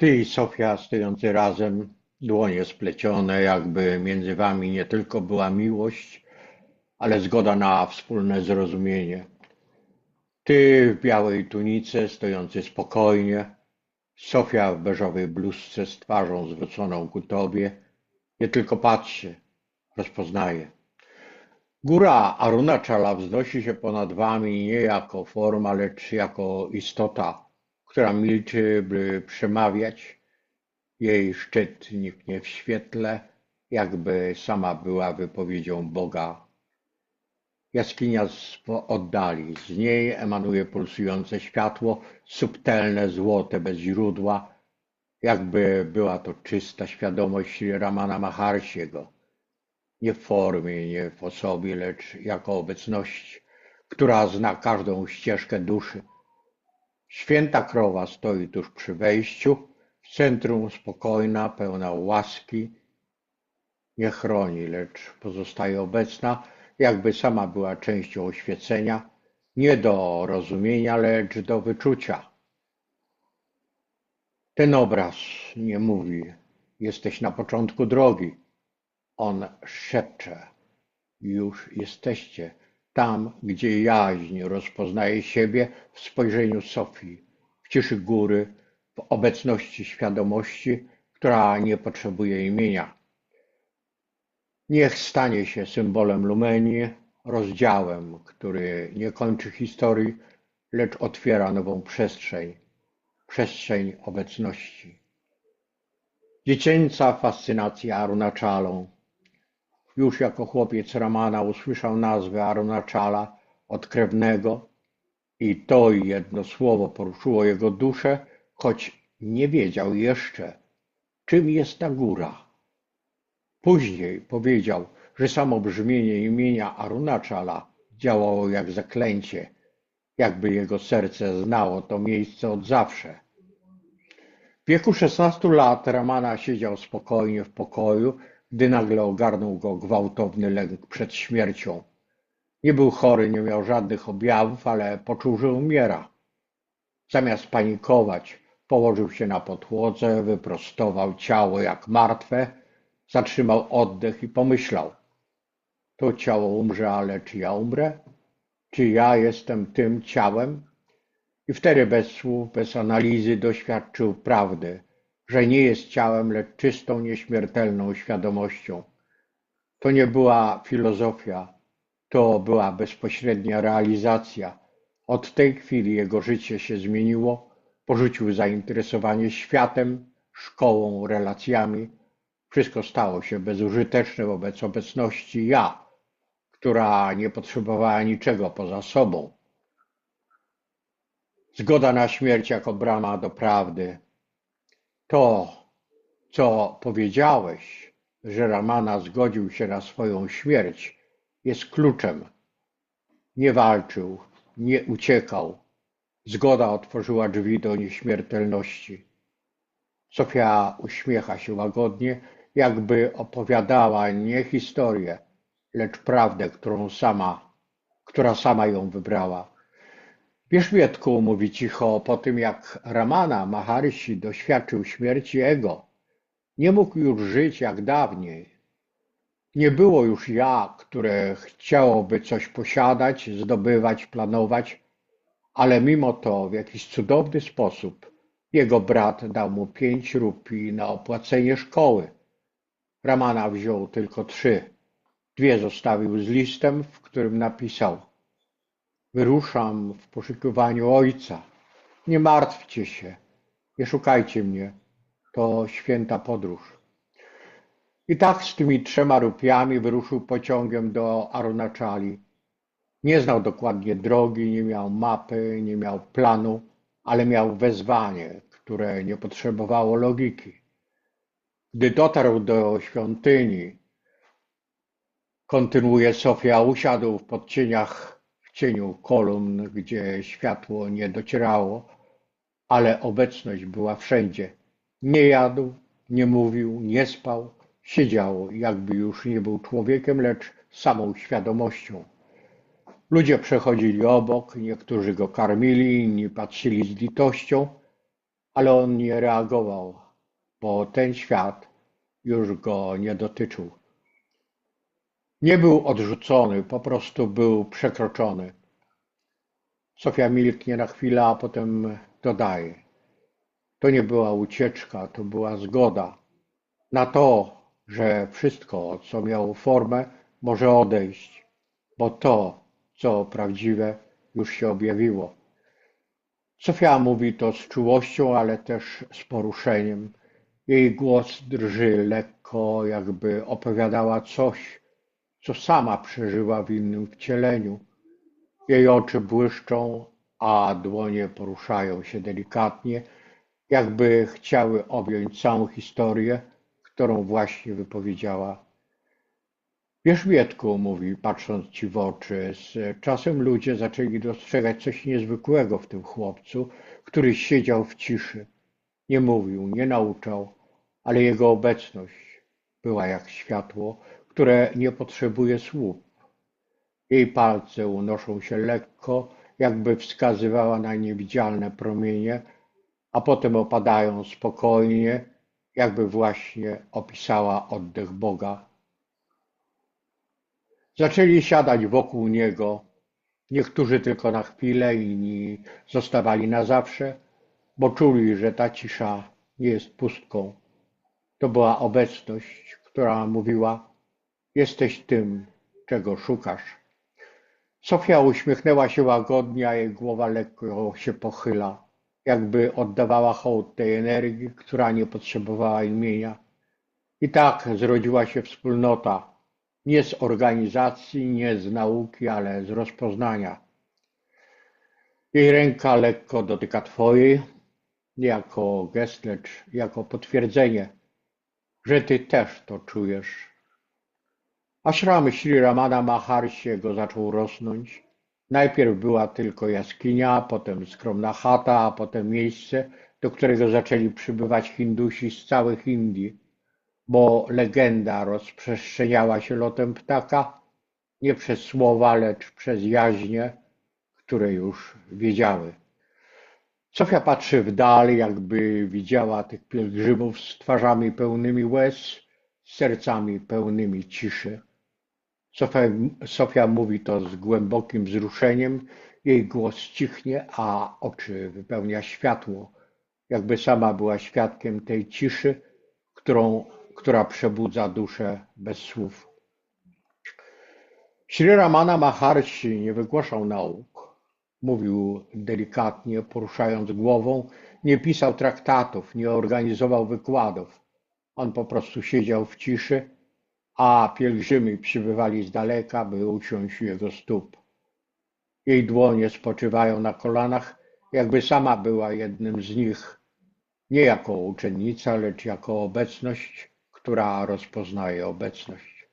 Ty i Sofia stojący razem, dłonie splecione, jakby między wami nie tylko była miłość, ale zgoda na wspólne zrozumienie. Ty w białej tunice, stojący spokojnie, Sofia w beżowej bluzce z twarzą zwróconą ku tobie, nie tylko patrzy, rozpoznaje. Góra Arunachala wznosi się ponad wami nie jako forma, lecz jako istota, która milczy, by przemawiać. Jej szczyt niknie w świetle, jakby sama była wypowiedzią Boga. Jaskinia z oddali, z niej emanuje pulsujące światło, subtelne, złote, bez źródła, jakby była to czysta świadomość Ramana Maharsiego nie w formie, nie w osobie, lecz jako obecność, która zna każdą ścieżkę duszy. Święta krowa stoi tuż przy wejściu, w centrum spokojna, pełna łaski, nie chroni, lecz pozostaje obecna, jakby sama była częścią oświecenia, nie do rozumienia, lecz do wyczucia. Ten obraz nie mówi, jesteś na początku drogi, on szepcze: Już jesteście tam, gdzie jaźń rozpoznaje siebie w spojrzeniu Sofii, w ciszy góry, w obecności świadomości, która nie potrzebuje imienia. Niech stanie się symbolem Lumenii, rozdziałem, który nie kończy historii, lecz otwiera nową przestrzeń, przestrzeń obecności. Dziecięca fascynacja Arunachalą, już jako chłopiec Ramana usłyszał nazwę Arunachala od krewnego i to jedno słowo poruszyło jego duszę, choć nie wiedział jeszcze, czym jest ta góra. Później powiedział, że samo brzmienie imienia Arunachala działało jak zaklęcie, jakby jego serce znało to miejsce od zawsze. W wieku 16 lat Ramana siedział spokojnie w pokoju gdy nagle ogarnął go gwałtowny lęk przed śmiercią. Nie był chory, nie miał żadnych objawów, ale poczuł, że umiera. Zamiast panikować, położył się na podłodze, wyprostował ciało jak martwe, zatrzymał oddech i pomyślał: To ciało umrze, ale czy ja umrę? Czy ja jestem tym ciałem? I wtedy bez słów, bez analizy doświadczył prawdy, że nie jest ciałem, lecz czystą, nieśmiertelną świadomością. To nie była filozofia, to była bezpośrednia realizacja. Od tej chwili jego życie się zmieniło, porzucił zainteresowanie światem, szkołą, relacjami. Wszystko stało się bezużyteczne wobec obecności ja, która nie potrzebowała niczego poza sobą. Zgoda na śmierć jako brama do prawdy, to, co powiedziałeś, że Ramana zgodził się na swoją śmierć, jest kluczem. Nie walczył, nie uciekał. Zgoda otworzyła drzwi do nieśmiertelności. Sofia uśmiecha się łagodnie, jakby opowiadała nie historię, lecz prawdę, którą sama, która sama ją wybrała. Wierzbietku mówi cicho po tym, jak Ramana Maharshi doświadczył śmierci ego. Nie mógł już żyć jak dawniej. Nie było już ja, które chciałoby coś posiadać, zdobywać, planować, ale mimo to w jakiś cudowny sposób jego brat dał mu pięć rupii na opłacenie szkoły. Ramana wziął tylko trzy. Dwie zostawił z listem, w którym napisał – Wyruszam w poszukiwaniu Ojca. Nie martwcie się, nie szukajcie mnie. To święta podróż. I tak z tymi trzema rupiami wyruszył pociągiem do Arunachali. Nie znał dokładnie drogi, nie miał mapy, nie miał planu, ale miał wezwanie, które nie potrzebowało logiki. Gdy dotarł do świątyni, kontynuuje Sofia, usiadł w podcieniach cieniu kolumn, gdzie światło nie docierało, ale obecność była wszędzie. Nie jadł, nie mówił, nie spał, siedział, jakby już nie był człowiekiem, lecz samą świadomością. Ludzie przechodzili obok, niektórzy go karmili, inni patrzyli z litością, ale on nie reagował, bo ten świat już go nie dotyczył. Nie był odrzucony, po prostu był przekroczony. Sofia milknie na chwilę, a potem dodaje. To nie była ucieczka, to była zgoda na to, że wszystko, co miało formę, może odejść, bo to, co prawdziwe, już się objawiło. Sofia mówi to z czułością, ale też z poruszeniem. Jej głos drży lekko, jakby opowiadała coś, co sama przeżyła w innym wcieleniu. Jej oczy błyszczą, a dłonie poruszają się delikatnie, jakby chciały objąć całą historię, którą właśnie wypowiedziała. Wiesz, Wietku, mówi, patrząc ci w oczy, z czasem ludzie zaczęli dostrzegać coś niezwykłego w tym chłopcu, który siedział w ciszy. Nie mówił, nie nauczał, ale jego obecność była jak światło, które nie potrzebuje słów. Jej palce unoszą się lekko, jakby wskazywała na niewidzialne promienie, a potem opadają spokojnie, jakby właśnie opisała oddech Boga. Zaczęli siadać wokół niego, niektórzy tylko na chwilę, inni zostawali na zawsze, bo czuli, że ta cisza nie jest pustką. To była obecność, która mówiła: Jesteś tym, czego szukasz. Sofia uśmiechnęła się łagodnie, a jej głowa lekko się pochyla, jakby oddawała hołd tej energii, która nie potrzebowała imienia. I tak zrodziła się wspólnota, nie z organizacji, nie z nauki, ale z rozpoznania. Jej ręka lekko dotyka Twojej, jako gest, lecz jako potwierdzenie, że Ty też to czujesz. Ashram Sri Ramana Maharsiego zaczął rosnąć. Najpierw była tylko jaskinia, potem skromna chata, a potem miejsce, do którego zaczęli przybywać Hindusi z całych Indii, bo legenda rozprzestrzeniała się lotem ptaka nie przez słowa, lecz przez jaźnie, które już wiedziały. Sofia patrzy w dal, jakby widziała tych pielgrzymów z twarzami pełnymi łez, z sercami pełnymi ciszy. Sofia, mówi to z głębokim wzruszeniem, jej głos cichnie, a oczy wypełnia światło, jakby sama była świadkiem tej ciszy, którą, która przebudza duszę bez słów. Sri Ramana Maharshi nie wygłaszał nauk. Mówił delikatnie, poruszając głową, nie pisał traktatów, nie organizował wykładów. On po prostu siedział w ciszy, a pielgrzymi przybywali z daleka, by usiąść u jego stóp. Jej dłonie spoczywają na kolanach, jakby sama była jednym z nich, nie jako uczennica, lecz jako obecność, która rozpoznaje obecność.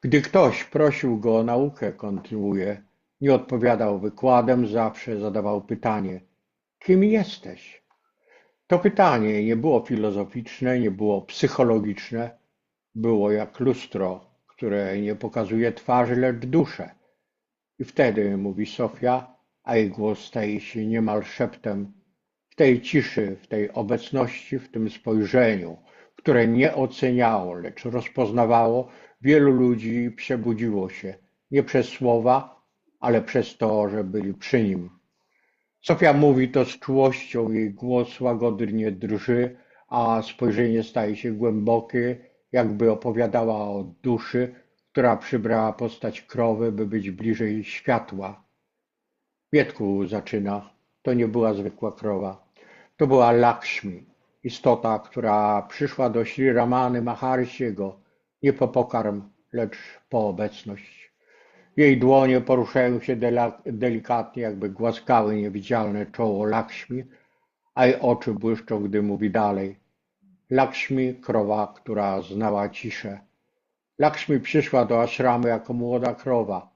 Gdy ktoś prosił go o naukę, kontynuuje, nie odpowiadał wykładem, zawsze zadawał pytanie: Kim jesteś? To pytanie nie było filozoficzne, nie było psychologiczne, było jak lustro, które nie pokazuje twarzy, lecz duszę. I wtedy, mówi Sofia, a jej głos staje się niemal szeptem, w tej ciszy, w tej obecności, w tym spojrzeniu, które nie oceniało, lecz rozpoznawało, wielu ludzi przebudziło się, nie przez słowa, ale przez to, że byli przy nim. Sofia mówi to z czułością, jej głos łagodnie drży, a spojrzenie staje się głębokie, jakby opowiadała o duszy, która przybrała postać krowy, by być bliżej światła. Wietku zaczyna, to nie była zwykła krowa. To była Lakshmi, istota, która przyszła do Sri Ramany Maharsiego nie po pokarm, lecz po obecność. Jej dłonie poruszają się delikatnie, jakby głaskały niewidzialne czoło Lakshmi, a jej oczy błyszczą, gdy mówi dalej. Lakshmi, krowa, która znała ciszę. Lakshmi przyszła do ashramu jako młoda krowa,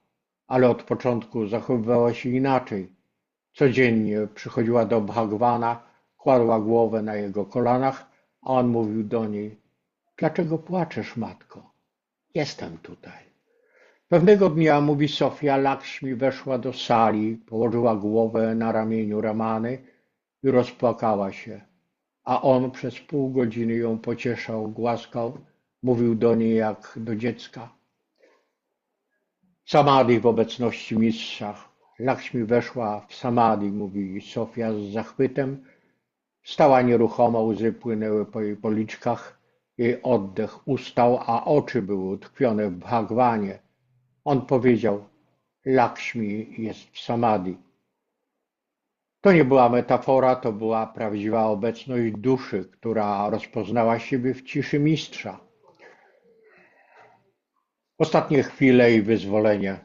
ale od początku zachowywała się inaczej. Codziennie przychodziła do Bhagwana, kładła głowę na jego kolanach, a on mówił do niej: Dlaczego płaczesz, matko? Jestem tutaj. Pewnego dnia, mówi Sofia, Lakshmi weszła do sali, położyła głowę na ramieniu Ramany i rozpłakała się. A on przez pół godziny ją pocieszał, głaskał, mówił do niej jak do dziecka. Samadhi w obecności mistrza. Lakshmi weszła w samadhi, mówi Sofia z zachwytem. Stała nieruchomo, łzy płynęły po jej policzkach. Jej oddech ustał, a oczy były utkwione w bhagwanie. On powiedział, Lakshmi jest w samadhi. To nie była metafora, to była prawdziwa obecność duszy, która rozpoznała siebie w ciszy mistrza. Ostatnie chwile i wyzwolenie.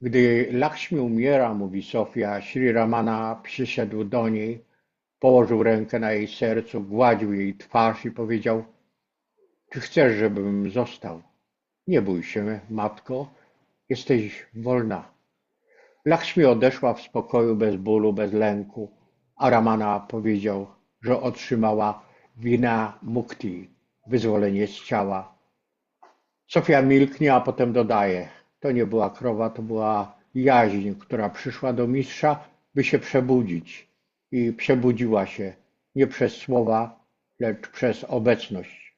Gdy Lakshmi umiera, mówi Sofia, Sri Ramana przyszedł do niej, położył rękę na jej sercu, gładził jej twarz i powiedział: Czy chcesz, żebym został? Nie bój się, matko, jesteś wolna. Lakshmi odeszła w spokoju, bez bólu, bez lęku, a Ramana powiedział, że otrzymała wina mukti, wyzwolenie z ciała. Sofia milknie, a potem dodaje: To nie była krowa, to była jaźń, która przyszła do mistrza, by się przebudzić. I przebudziła się nie przez słowa, lecz przez obecność.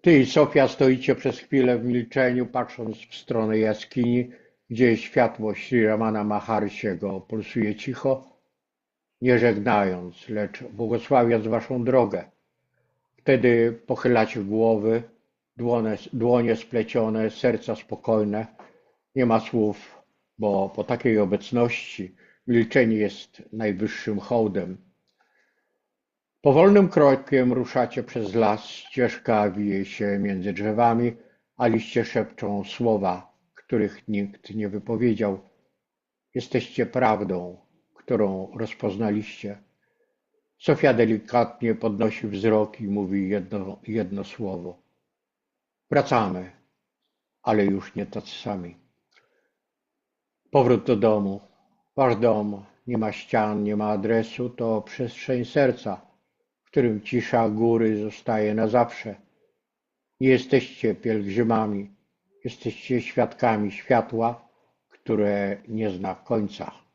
Ty i Sofia stoicie przez chwilę w milczeniu, patrząc w stronę jaskini, gdzie światło Sri Ramana Maharsiego pulsuje cicho, nie żegnając, lecz błogosławiąc waszą drogę. Wtedy pochylacie głowy, dłonie, dłonie splecione, serca spokojne. Nie ma słów, bo po takiej obecności milczenie jest najwyższym hołdem. Powolnym krokiem ruszacie przez las, ścieżka wije się między drzewami, a liście szepczą słowa, których nikt nie wypowiedział. Jesteście prawdą, którą rozpoznaliście. Sofia delikatnie podnosi wzrok i mówi jedno, jedno słowo. Wracamy, ale już nie tacy sami. Powrót do domu. Wasz dom nie ma ścian, nie ma adresu, to przestrzeń serca, w którym cisza góry zostaje na zawsze. Nie jesteście pielgrzymami, jesteście świadkami światła, które nie zna końca.